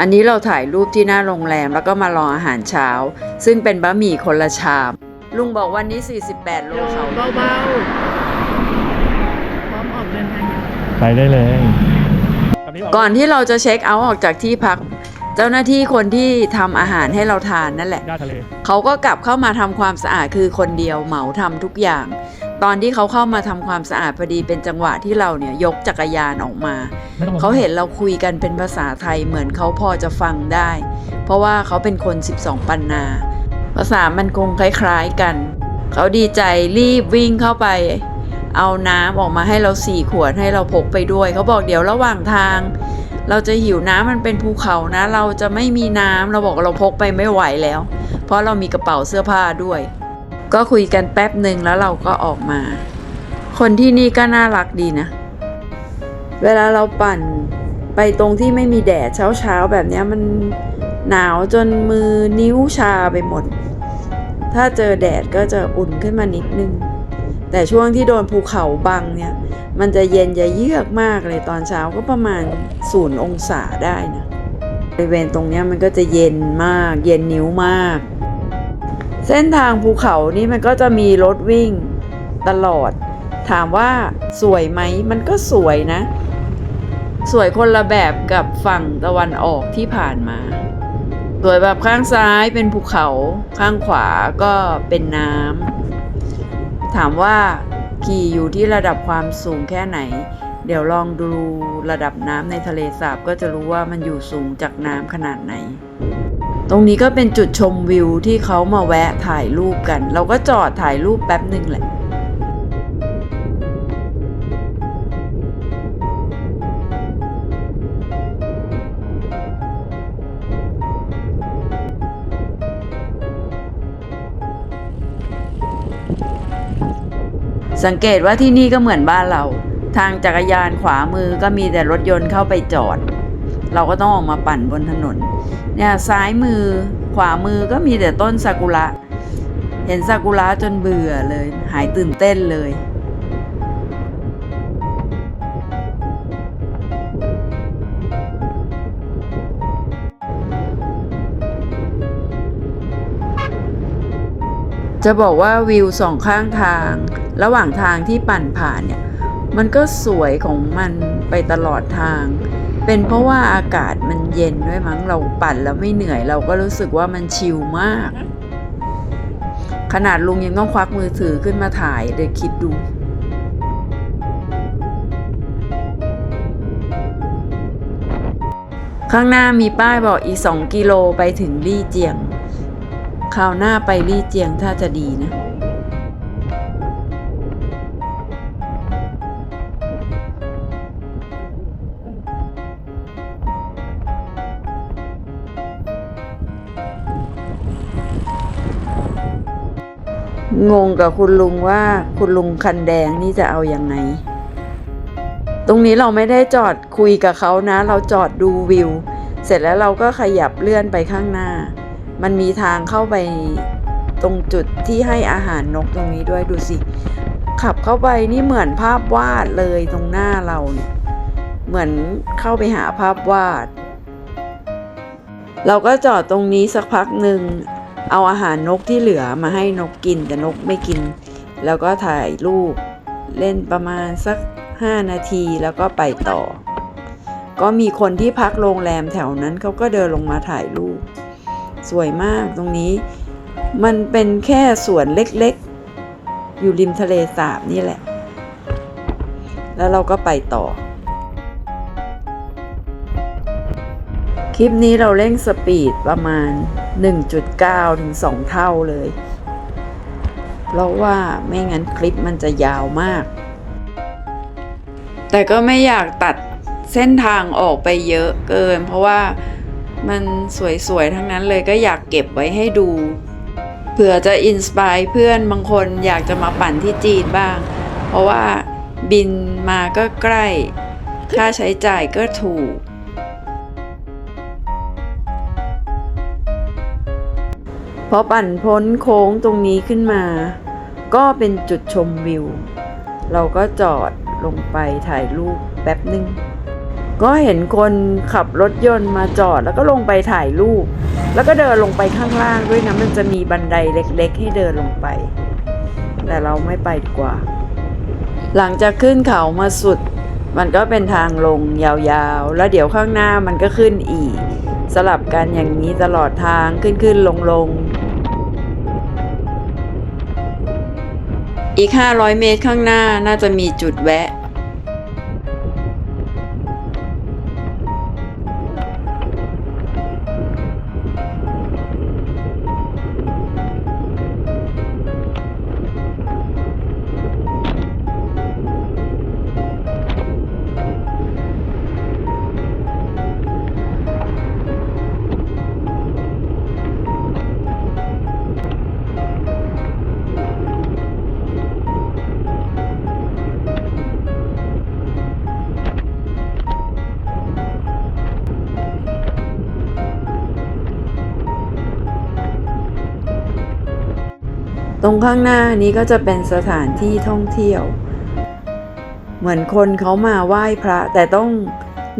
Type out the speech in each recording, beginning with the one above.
อันนี้เราถ่ายรูปที่หน้าโรงแรมแล้วก็มารออาหารเช้า ซึ่งเป็นบะหมี่คนละชาม ลุงบอกวันนี้ 48 โลเขาเบาๆพร้อมออกเดินทางยังไปได้เลยตอนนี้ก่อนที่เราจะเช็คเอาท์ออกจากที่พัก เจ้าหน้าที่คนที่ทำอาหารให้เราทานนั่นแหละย่าทะเลเขาก็กลับเข้ามาทำความสะอาดคือคนเดียวเหมาทำทุกอย่าง ตอนที่เขาเข้ามาทำความสะอาดพอดีเป็นจังหวะที่เราเนี่ยยกจักรยานออกมาไม่ต้องลงเขาเห็นเราคุยกันเป็นภาษาไทยเหมือนเขาพอจะฟังได้ เพราะว่าเขาเป็นคน 12 ปันนา ภาษามันคงคล้ายๆกัน เขาดีใจรีบวิ่งเข้าไป เอาน้ำออกมาให้เราสี่ขวดให้เราพกไปด้วย เขาบอกเดี๋ยวระหว่างทาง เราจะหิวน้ำมันเป็นภูเขานะ เราจะไม่มีน้ำเราบอกเราพกไปไม่ไหวแล้ว เพราะเรามีกระเป๋าเสื้อผ้าด้วย ก็คุยกันแป๊บหนึ่งแล้วเราก็ออกมา คนที่นี่ก็น่ารักดีนะ เวลาเราปั่นไปตรงที่ไม่มีแดดเช้าๆแบบนี้มันหนาวจนมือนิ้วชาไปหมด ถ้าเจอแดดก็จะอุ่นขึ้นมานิดนึง แต่ช่วงที่โดนภูเขาบังเนี่ย มันจะเย็นจะเยือกมากเลยตอนเช้าก็ประมาณศูนย์องศาได้นะบริเวณตรงนี้มันก็จะเย็นมาก เย็นนิ้วมาก เส้นทางภูเขานี่มันก็จะมีรถวิ่งตลอด ถามว่าสวยไหมมันก็สวยนะ สวยคนละแบบกับฝั่งตะวันออกที่ผ่านมา สวยแบบข้างซ้ายเป็นภูเขาข้างขวาก็เป็นน้ำถามว่าขี่อยู่ที่ระดับความสูงแค่ไหน เดี๋ยวลองดูระดับน้ำในทะเลสาบก็จะรู้ว่ามันอยู่สูงจากน้ำขนาดไหน ตรงนี้ก็เป็นจุดชมวิวที่เขามาแวะถ่ายรูปกัน เราก็จอดถ่ายรูปแป๊บหนึ่งแหละสังเกตว่าที่นี่ก็เหมือนบ้านเรา ทางจักรยานขวามือก็มีแต่รถยนต์เข้าไปจอด เราก็ต้องออกมาปั่นบนถนน เนี่ยซ้ายมือขวามือก็มีแต่ต้นซากุระ เห็นซากุระจนเบื่อเลย หายตื่นเต้นเลยจะบอกว่าวิวสองข้างทาง ระหว่างทางที่ปั่นผ่านเนี่ย มันก็สวยของมันไปตลอดทาง เป็นเพราะว่าอากาศมันเย็นด้วยมั้งเราปั่นแล้วไม่เหนื่อยเราก็รู้สึกว่ามันชิลมาก ขนาดลุงยังต้องควักมือถือขึ้นมาถ่ายเลยคิดดูข้างหน้ามีป้ายบอกอีก 2 กิโลไปถึงลี่เจียง คราวหน้าไปลี่เจียงถ้าจะดีนะ งงกับคุณลุงว่าคุณลุงคันแดงนี่จะเอาอยัางไง ตรงนี้เราไม่ได้จอดคุยกับเขานะ เราจอดดูวิว เสร็จแล้วเราก็ขยับเลื่อนไปข้างหน้า มันมีทางเข้าไปตรงจุดที่ให้อาหารนกตรงนี้ด้วยดูสิ ขับเข้าไปนี่เหมือนภาพวาดเลยตรงหน้าเราเนี่ยเหมือนเข้าไปหาภาพวาด เราก็จอดตรงนี้สักพักหนึ่ง เอาอาหารนกที่เหลือมาให้นกกินแต่นกไม่กิน แล้วก็ถ่ายรูปเล่นประมาณสัก 5 นาทีแล้วก็ไปต่อ ก็มีคนที่พักโรงแรมแถวนั้นเขาก็เดินลงมาถ่ายรูป สวยมากตรงนี้ มันเป็นแค่สวนเล็กๆ อยู่ริมทะเลสาบนี่แหละ แล้วเราก็ไปต่อคลิปนี้เราเร่งสปีดประมาณ 1.9 ถึง 2 เท่าเลย เพราะว่าไม่งั้นคลิปมันจะยาวมาก แต่ก็ไม่อยากตัดเส้นทางออกไปเยอะเกิน เพราะว่ามันสวยๆ ทั้งนั้นเลยก็อยากเก็บไว้ให้ดู เผื่อจะอินสปายเพื่อนบางคนอยากจะมาปั่นที่จีนบ้าง เพราะว่าบินมาก็ใกล้ ค่าใช้จ่ายก็ถูก พอปั่นพ้นโค้งตรงนี้ขึ้นมา ก็เป็นจุดชมวิว เราก็จอดลงไปถ่ายรูปแป๊บหนึ่งก็เห็นคนขับรถยนต์มาจอดแล้วก็ลงไปถ่ายรูป แล้วก็เดินลงไปข้างล่างด้วยนะมันจะมีบันไดเล็กๆ ให้เดินลงไป แต่เราไม่ไปดีกว่า หลังจากขึ้นเขามาสุด มันก็เป็นทางลงยาวๆ แล้วเดี๋ยวข้างหน้ามันก็ขึ้นอีก สลับกันอย่างนี้ตลอดทางขึ้นขึ้นลงลง อีก 500 เมตรข้างหน้าน่าจะมีจุดแวะ รงข้างหน้านี้ก็จะเป็นสถานที่ท่องเที่ยว เหมือนคนเขามาไหว้พระ แต่ต้อง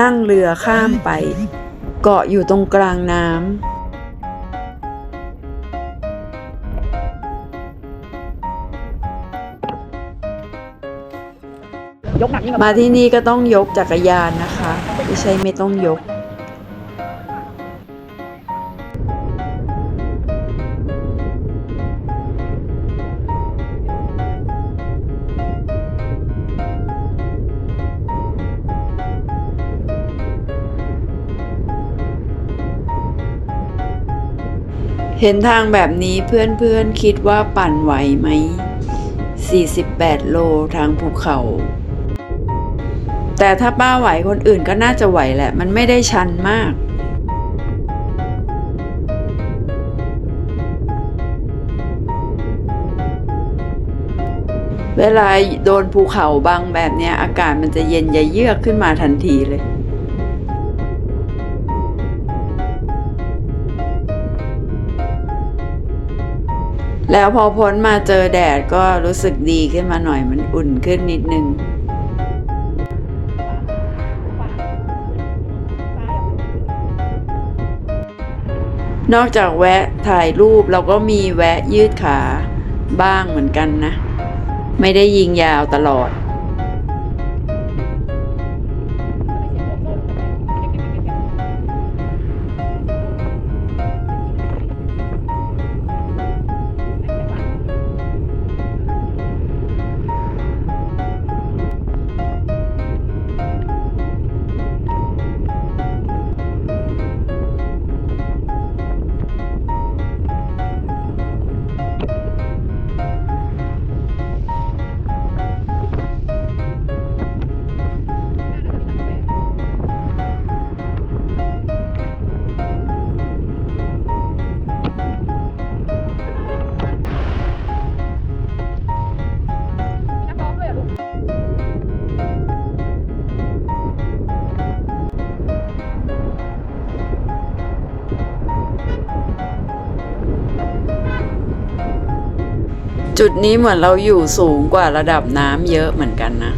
นั่งเรือข้ามไป เกาะอยู่ตรงกลางน้ำมาที่นี่ก็ต้องยกจักรยานนะคะ ไม่ใช่ไม่ต้องยก เห็นทางแบบนี้เพื่อนๆคิดว่าปั่นไหวไหม 48 โลทางภูเขา แต่ถ้าป้าไหวคนอื่นก็น่าจะไหวแหละ มันไม่ได้ชันมากเวลาโดนภูเขาบังแบบเนี้ยอากาศมันจะเย็นยะเยือกขึ้นมาทันทีเลย แล้วพอพ้นมาเจอแดดก็รู้สึกดีขึ้นมาหน่อยมันอุ่นขึ้นนิดนึงนอกจากแวะถ่ายรูปเราก็มีแวะยืดขาบ้างเหมือนกันนะ ไม่ได้ยิงยาวตลอด จุดนี้เหมือนเราอยู่สูงกว่าระดับน้ำเยอะเหมือนกันนะ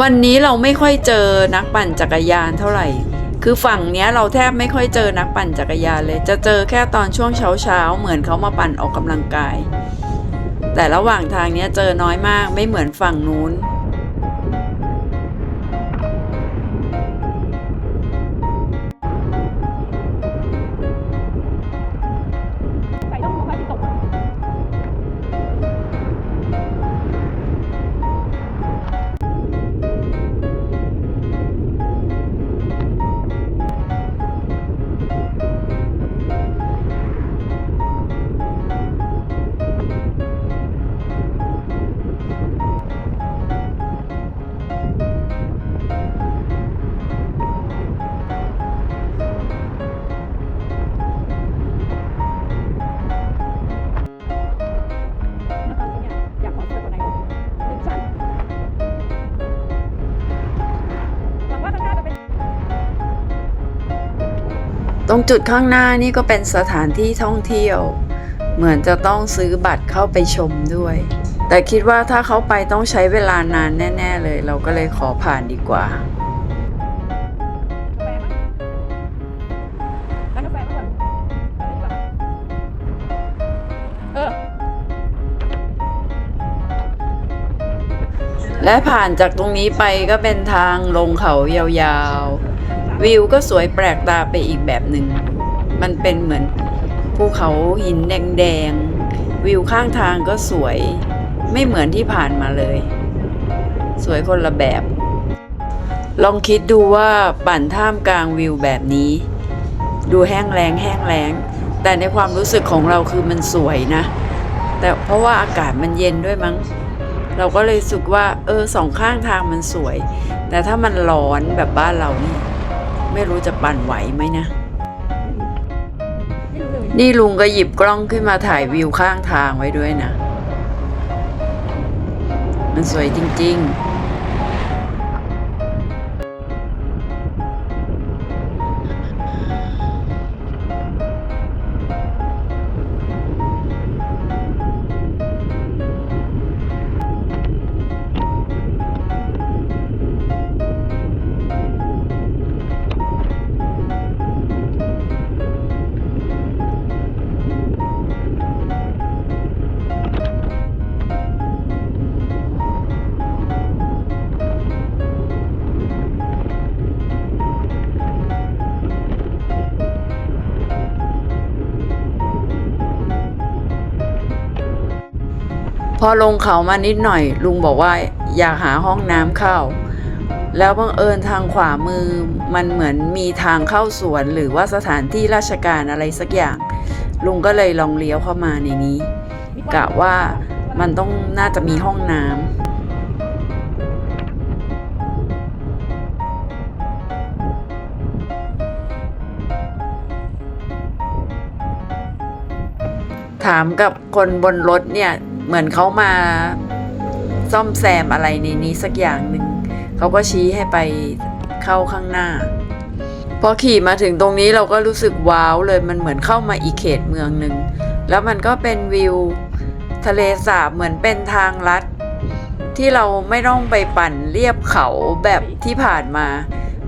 วันนี้เราไม่ค่อยเจอนักปั่นจักรยานเท่าไหร่ คือฝั่งเนี้ยเราแทบไม่ค่อยเจอนักปั่นจักรยานเลย จะเจอแค่ตอนช่วงเช้าเช้าเหมือนเขามาปั่นออกกำลังกาย แต่ระหว่างทางเนี้ยเจอน้อยมากไม่เหมือนฝั่งนู้น จุดข้างหน้านี่ก็เป็นสถานที่ท่องเที่ยว เหมือนจะต้องซื้อบัตรเข้าไปชมด้วย แต่คิดว่าถ้าเขาไปต้องใช้เวลานานแน่ ๆ เลย เราก็เลยขอผ่านดีกว่าแฟเมื่อก่อนเออและผ่านจากตรงนี้ไปก็เป็นทางลงเขายาวๆ วิวก็สวยแปลกตาไปอีกแบบหนึ่ง มันเป็นเหมือนภูเขาหินแดงๆ วิวข้างทางก็สวย ไม่เหมือนที่ผ่านมาเลย สวยคนละแบบ ลองคิดดูว่าปั่นท่ามกลางวิวแบบนี้ ดูแห้งแล้งแห้งแล้ง แต่ในความรู้สึกของเราคือมันสวยนะ แต่เพราะว่าอากาศมันเย็นด้วยมั้ง เราก็เลยสึกว่า เออสองข้างทางมันสวย แต่ถ้ามันร้อนแบบบ้านเรานี่ ไม่รู้จะปั่นไหวไหมนะ นี่ลุงก็หยิบกล้องขึ้นมาถ่ายวิวข้างทางไว้ด้วยนะ มันสวยจริง ๆ พอลงเขามานิดหน่อย ลุงบอกว่าอยากหาห้องน้ำเข้า แล้วบังเอิญทางขวามือมันเหมือนมีทางเข้าสวนหรือว่าสถานที่ราชการอะไรสักอย่าง ลุงก็เลยลองเลี้ยวเข้ามาในนี้กะว่ามันต้องน่าจะมีห้องน้ำถามกับคนบนรถเนี่ย เหมือนเขามาซ่อมแซมอะไรในนี้สักอย่างหนึ่งเขาก็ชี้ให้ไปเข้าข้างหน้า พอขี่มาถึงตรงนี้เราก็รู้สึกว้าวเลยมันเหมือนเข้ามาอีกเขตเมืองหนึ่งแล้วมันก็เป็นวิวทะเลสาบเหมือนเป็นทางลัด ที่เราไม่ต้องไปปั่นเรียบเขาแบบที่ผ่านมา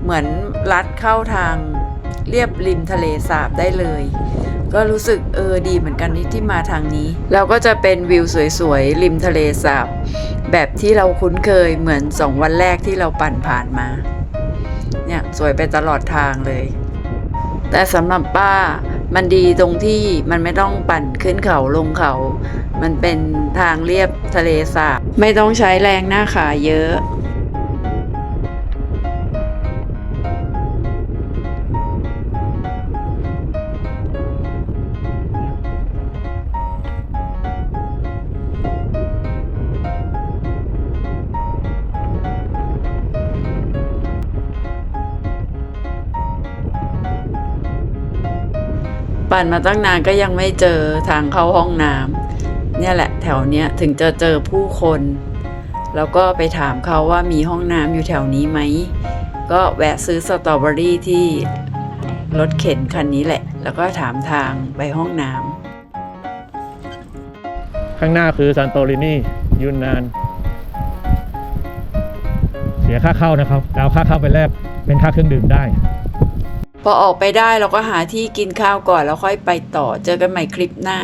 เหมือนลัดเข้าทางเรียบริมทะเลสาบได้เลย ก็รู้สึกเออดีเหมือนกันที่ที่มาทางนี้ แล้วก็จะเป็นวิวสวยๆ ริมทะเลสาบ แบบที่เราคุ้นเคยเหมือนสองวันแรกที่เราปั่นผ่านมา เนี่ยสวยไปตลอดทางเลย แต่สำหรับป้ามันดีตรงที่มันไม่ต้องปั่นขึ้นเขาลงเขา มันเป็นทางเรียบทะเลสาบ ไม่ต้องใช้แรงหน้าขาเยอะ ปั่นมาตั้งนานก็ยังไม่เจอทางเข้าห้องน้ำเนี่ยแหละแถวเนี้ยถึงจะเจอผู้คน แล้วก็ไปถามเขาว่ามีห้องน้ำอยู่แถวนี้ไหม ก็แวะซื้อสตรอเบอรี่ที่รถเข็นคันนี้แหละ แล้วก็ถามทางไปห้องน้ำข้างหน้าคือซันโตรินียุนนาน เสียค่าเข้านะครับเอาค่าเข้าไปแลกเป็นค่าเครื่องดื่มได้ พอออกไปได้เราก็หาที่กินข้าวก่อนแล้วค่อยไปต่อ เจอกันใหม่คลิปหน้า